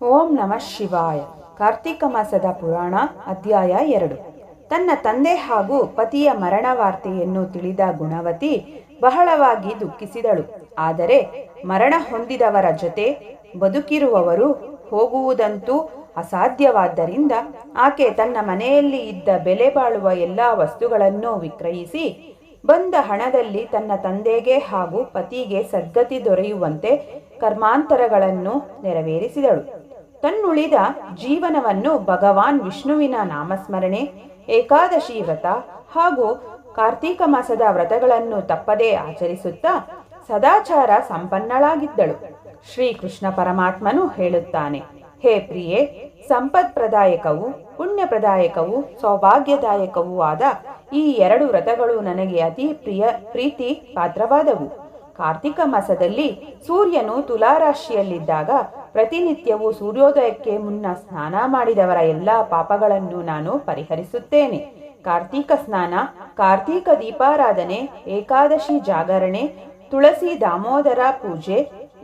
ಓಂ ನಮಃ ಶಿವಾಯ. ಕಾರ್ತಿಕ ಮಾಸದ ಪುರಾಣ, ಅಧ್ಯಾಯ ಎರಡು. ತನ್ನ ತಂದೆ ಹಾಗೂ ಪತಿಯ ಮರಣ ವಾರ್ತೆಯನ್ನು ತಿಳಿದ ಗುಣವತಿ ಬಹಳವಾಗಿ ದುಃಖಿಸಿದಳು. ಆದರೆ ಮರಣ ಹೊಂದಿದವರ ಜೊತೆ ಬದುಕಿರುವವರು ಹೋಗುವುದಂತೂ ಅಸಾಧ್ಯವಾದ್ದರಿಂದ ಆಕೆ ತನ್ನ ಮನೆಯಲ್ಲಿ ಇದ್ದ ಬೆಲೆ ಬಾಳುವ ಎಲ್ಲ ವಸ್ತುಗಳನ್ನು ವಿಕ್ರಯಿಸಿ ಬಂದ ಹಣದಲ್ಲಿ ತನ್ನ ತಂದೆಗೆ ಹಾಗೂ ಪತಿಗೆ ಸದ್ಗತಿ ದೊರೆಯುವಂತೆ ಕರ್ಮಾಂತರಗಳನ್ನು ನೆರವೇರಿಸಿದಳು. ತನ್ನುಳಿದ ಜೀವನವನ್ನು ಭಗವಾನ್ ವಿಷ್ಣುವಿನ ನಾಮಸ್ಮರಣೆ, ಏಕಾದಶಿ ವ್ರತ ಹಾಗೂ ಕಾರ್ತೀಕ ಮಾಸದ ವ್ರತಗಳನ್ನು ತಪ್ಪದೇ ಆಚರಿಸುತ್ತಾ ಸದಾಚಾರ ಸಂಪನ್ನಳಾಗಿದ್ದಳು. ಶ್ರೀಕೃಷ್ಣ ಪರಮಾತ್ಮನು ಹೇಳುತ್ತಾನೆ, ಹೇ ಪ್ರಿಯೆ, ಸಂಪತ್ಪ್ರದಾಯಕವೂ ಪುಣ್ಯಪ್ರದಾಯಕವೂ ಸೌಭಾಗ್ಯದಾಯಕವೂ ಆದ ಈ ಎರಡು ವ್ರತಗಳು ನನಗೆ ಅತಿ ಪ್ರಿಯ, ಪ್ರೀತಿ ಪಾತ್ರವಾದವು. ಕಾರ್ತಿಕ ಮಾಸದಲ್ಲಿ ಸೂರ್ಯನು ತುಲಾರಾಶಿಯಲ್ಲಿದ್ದಾಗ ಪ್ರತಿನಿತ್ಯವೂ ಸೂರ್ಯೋದಯಕ್ಕೆ ಮುನ್ನ ಸ್ನಾನ ಮಾಡಿದವರ ಎಲ್ಲ ಪಾಪಗಳನ್ನು ನಾನು ಪರಿಹರಿಸುತ್ತೇನೆ. ಕಾರ್ತೀಕ ಸ್ನಾನ, ಕಾರ್ತೀಕ ದೀಪಾರಾಧನೆ, ಏಕಾದಶಿ ಜಾಗರಣೆ, ತುಳಸಿ ದಾಮೋದರ ಪೂಜೆ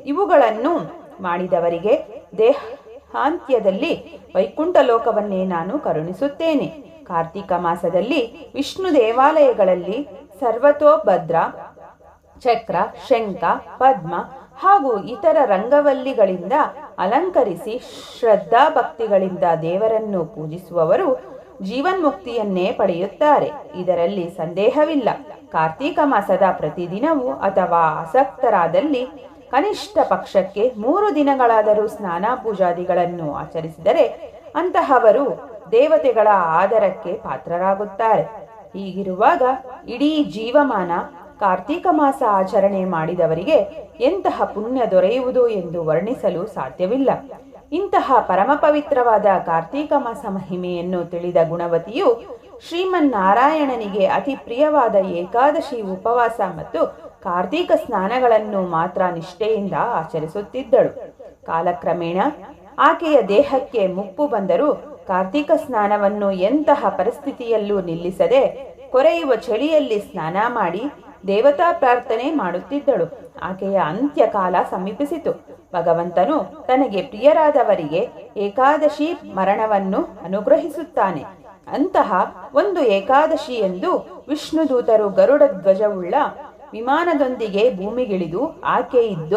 ಇವುಗಳನ್ನು ಮಾಡಿದವರಿಗೆ ದೇಹಾಂತ್ಯದಲ್ಲಿ ವೈಕುಂಠ ಲೋಕವನ್ನೇ ನಾನು ಕರುಣಿಸುತ್ತೇನೆ. ಕಾರ್ತಿಕ ಮಾಸದಲ್ಲಿ ವಿಷ್ಣು ದೇವಾಲಯಗಳಲ್ಲಿ ಸರ್ವತೋಭದ್ರ ಚಕ್ರ, ಶಂಖ, ಪದ್ಮ ಹಾಗೂ ಇತರ ರಂಗವಲ್ಲಿಗಳಿಂದ ಅಲಂಕರಿಸಿ ಶ್ರದ್ಧಾ ಭಕ್ತಿಗಳಿಂದ ದೇವರನ್ನು ಪೂಜಿಸುವವರು ಜೀವನ್ಮುಕ್ತಿಯನ್ನೇ ಪಡೆಯುತ್ತಾರೆ. ಇದರಲ್ಲಿ ಸಂದೇಹವಿಲ್ಲ. ಕಾರ್ತೀಕ ಮಾಸದ ಪ್ರತಿದಿನವೂ ಅಥವಾ ಆಸಕ್ತರಾದಲ್ಲಿ ಕನಿಷ್ಠ ಪಕ್ಷಕ್ಕೆ ಮೂರು ದಿನಗಳಾದರೂ ಸ್ನಾನ ಪೂಜಾದಿಗಳನ್ನು ಆಚರಿಸಿದರೆ ಅಂತಹವರು ದೇವತೆಗಳ ಆದರಕ್ಕೆ ಪಾತ್ರರಾಗುತ್ತಾರೆ. ಹೀಗಿರುವಾಗ ಇಡೀ ಜೀವಮಾನ ಕಾರ್ತೀಕ ಮಾಸ ಆಚರಣೆ ಮಾಡಿದವರಿಗೆ ಎಂತಹ ಪುಣ್ಯ ದೊರೆಯುವುದು ಎಂದು ವರ್ಣಿಸಲು ಸಾಧ್ಯವಿಲ್ಲ. ಇಂತಹ ಪರಮ ಪವಿತ್ರವಾದ ಕಾರ್ತೀಕ ಮಾಸ ಮಹಿಮೆಯನ್ನು ತಿಳಿದ ಗುಣವತಿಯು ಶ್ರೀಮನ್ನಾರಾಯಣನಿಗೆ ಅತಿ ಪ್ರಿಯವಾದ ಏಕಾದಶಿ ಉಪವಾಸ ಮತ್ತು ಕಾರ್ತೀಕ ಸ್ನಾನಗಳನ್ನು ಮಾತ್ರ ನಿಷ್ಠೆಯಿಂದ ಆಚರಿಸುತ್ತಿದ್ದಳು. ಕಾಲಕ್ರಮೇಣ ಆಕೆಯ ದೇಹಕ್ಕೆ ಮುಪ್ಪು ಬಂದರೂ ಕಾರ್ತೀಕ ಸ್ನಾನವನ್ನು ಎಂತಹ ಪರಿಸ್ಥಿತಿಯಲ್ಲೂ ನಿಲ್ಲಿಸದೆ ಕೊರೆಯುವ ಚಳಿಯಲ್ಲಿ ಸ್ನಾನ ಮಾಡಿ ದೇವತಾ ಪ್ರಾರ್ಥನೆ ಮಾಡುತ್ತಿದ್ದಳು. ಆಕೆಯ ಅಂತ್ಯಕಾಲ ಸಮೀಪಿಸಿತು. ಭಗವಂತನು ತನಗೆ ಪ್ರಿಯರಾದವರಿಗೆ ಏಕಾದಶಿ ಮರಣವನ್ನು ಅನುಗ್ರಹಿಸುತ್ತಾನೆ. ಅಂತಹ ಒಂದು ಏಕಾದಶಿ ಎಂದು ವಿಷ್ಣುದೂತರು ಗರುಡ ಧ್ವಜವುಳ್ಳ ವಿಮಾನದೊಂದಿಗೆ ಭೂಮಿಗಿಳಿದು ಆಕೆ ಇದ್ದ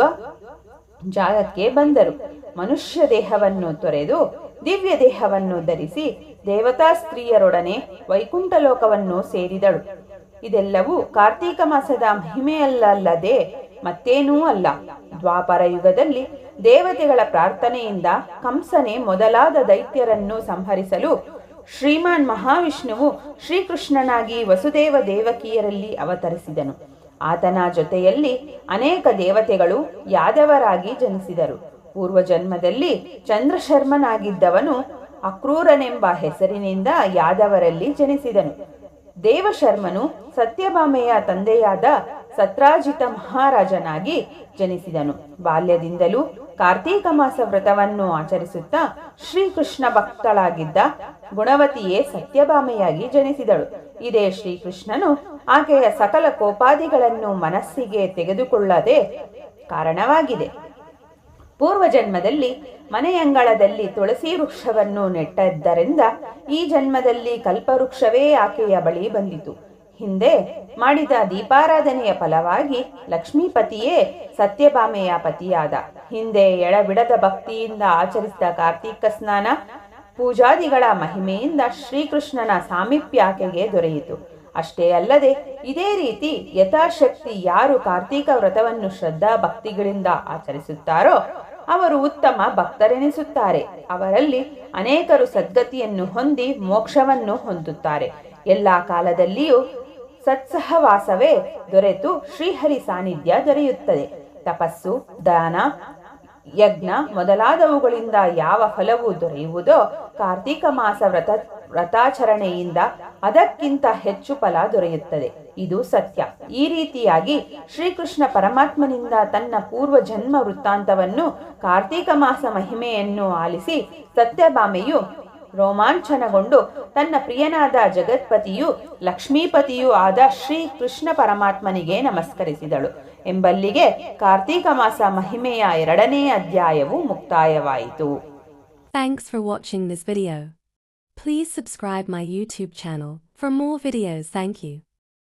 ಜಾಗಕ್ಕೆ ಬಂದರು. ಮನುಷ್ಯ ದೇಹವನ್ನು ತೊರೆದು ದಿವ್ಯ ದೇಹವನ್ನು ಧರಿಸಿ ದೇವತಾ ಸ್ತ್ರೀಯರೊಡನೆ ವೈಕುಂಠ ಲೋಕವನ್ನು ಸೇರಿದಳು. ಇದೆಲ್ಲವೂ ಕಾರ್ತೀಕ ಮಾಸದ ಮಹಿಮೆಯಲ್ಲದೆ ಮತ್ತೇನೂ ಅಲ್ಲ. ದ್ವಾಪರ ಯುಗದಲ್ಲಿ ದೇವತೆಗಳ ಪ್ರಾರ್ಥನೆಯಿಂದ ಕಂಸನೆ ಮೊದಲಾದ ದೈತ್ಯರನ್ನು ಸಂಹರಿಸಲು ಶ್ರೀಮಾನ್ ಮಹಾವಿಷ್ಣುವು ಶ್ರೀಕೃಷ್ಣನಾಗಿ ವಸುದೇವ ದೇವಕಿಯರಲ್ಲಿ ಅವತರಿಸಿದನು. ಆತನ ಜೊತೆಯಲ್ಲಿ ಅನೇಕ ದೇವತೆಗಳು ಯಾದವರಾಗಿ ಜನಿಸಿದರು. ಪೂರ್ವ ಜನ್ಮದಲ್ಲಿ ಚಂದ್ರಶರ್ಮನಾಗಿದ್ದವನು ಅಕ್ರೂರನೆಂಬ ಹೆಸರಿನಿಂದ ಯಾದವರಲ್ಲಿ ಜನಿಸಿದನು. ದೇವಶರ್ಮನು ಸತ್ಯಭಾಮೆಯ ತಂದೆಯಾದ ಸತ್ರಾಜಿತ ಮಹಾರಾಜನಾಗಿ ಜನಿಸಿದನು. ಬಾಲ್ಯದಿಂದಲೂ ಕಾರ್ತೀಕ ಮಾಸ ವ್ರತವನ್ನು ಆಚರಿಸುತ್ತಾ ಶ್ರೀಕೃಷ್ಣ ಭಕ್ತಳಾಗಿದ್ದ ಗುಣವತಿಯೇ ಸತ್ಯಭಾಮೆಯಾಗಿ ಜನಿಸಿದಳು. ಇದೇ ಶ್ರೀಕೃಷ್ಣನು ಆಕೆಯ ಸಕಲ ಕೋಪಾದಿಗಳನ್ನು ಮನಸ್ಸಿಗೆ ತೆಗೆದುಕೊಳ್ಳದೆ ಕಾರಣವಾಗಿದೆ. ಪೂರ್ವ ಜನ್ಮದಲ್ಲಿ ಮನೆಯಂಗಳದಲ್ಲಿ ತುಳಸಿ ವೃಕ್ಷವನ್ನು ನೆಟ್ಟದ್ದರಿಂದ ಈ ಜನ್ಮದಲ್ಲಿ ಕಲ್ಪವೃಕ್ಷವೇ ಆಕೆಯ ಬಳಿ ಬಂದಿತು. ಹಿಂದೆ ಮಾಡಿದ ದೀಪಾರಾಧನೆಯ ಫಲವಾಗಿ ಲಕ್ಷ್ಮೀಪತಿಯೇ ಸತ್ಯಭಾಮೆಯ ಪತಿಯಾದ. ಹಿಂದೆ ಎಳಬಿಡದ ಭಕ್ತಿಯಿಂದ ಆಚರಿಸಿದ ಕಾರ್ತೀಕ ಸ್ನಾನ ಪೂಜಾದಿಗಳ ಮಹಿಮೆಯಿಂದ ಶ್ರೀಕೃಷ್ಣನ ಸಾಮೀಪ್ಯ ಆಕೆಗೆ ದೊರೆಯಿತು. ಅಷ್ಟೇ ಅಲ್ಲದೆ ಇದೇ ರೀತಿ ಯಥಾಶಕ್ತಿ ಯಾರು ಕಾರ್ತೀಕ ವ್ರತವನ್ನು ಶ್ರದ್ಧಾ ಭಕ್ತಿಗಳಿಂದ ಆಚರಿಸುತ್ತಾರೋ ಅವರು ಉತ್ತಮ ಭಕ್ತರೆನಿಸುತ್ತಾರೆ. ಅವರಲ್ಲಿ ಅನೇಕರು ಸದ್ಗತಿಯನ್ನು ಹೊಂದಿ ಮೋಕ್ಷವನ್ನು ಹೊಂದುತ್ತಾರೆ. ಎಲ್ಲ ಕಾಲದಲ್ಲಿಯೂ ಸತ್ಸಹವಾಸವೇ ದೊರೆತು ಶ್ರೀಹರಿ ಸಾನ್ನಿಧ್ಯ ದೊರೆಯುತ್ತದೆ. ತಪಸ್ಸು, ದಾನ, ಯಜ್ಞ ಮೊದಲಾದವುಗಳಿಂದ ಯಾವ ಫಲವು ದೊರೆಯುವುದೋ ಕಾರ್ತೀಕ ಮಾಸ ವ್ರತ ವ್ರತಾಚರಣೆಯಿಂದ ಅದಕ್ಕಿಂತ ಹೆಚ್ಚು ಫಲ ದೊರೆಯುತ್ತದೆ. ಇದು ಸತ್ಯ. ಈ ರೀತಿಯಾಗಿ ಶ್ರೀಕೃಷ್ಣ ಪರಮಾತ್ಮನಿಂದ ತನ್ನ ಪೂರ್ವ ಜನ್ಮ ವೃತ್ತಾಂತವನ್ನು ಕಾರ್ತೀಕ ಮಾಸ ಮಹಿಮೆಯನ್ನು ಆಲಿಸಿ ಸತ್ಯಭಾಮೆಯು ರೋಮಾಂಚನಗೊಂಡು ತನ್ನ ಪ್ರಿಯನಾದ ಜಗತ್ಪತಿಯು ಲಕ್ಷ್ಮೀಪತಿಯೂ ಆದ ಶ್ರೀ ಕೃಷ್ಣ ಪರಮಾತ್ಮನಿಗೆ ನಮಸ್ಕರಿಸಿದಳು. ಎಂಬಲ್ಲಿಗೆ ಕಾರ್ತೀಕ ಮಾಸ ಮಹಿಮೆಯ ಎರಡನೇ ಅಧ್ಯಾಯವು ಮುಕ್ತಾಯವಾಯಿತು. Thanks for watching this video. Please subscribe my YouTube channel for more videos. Thank you.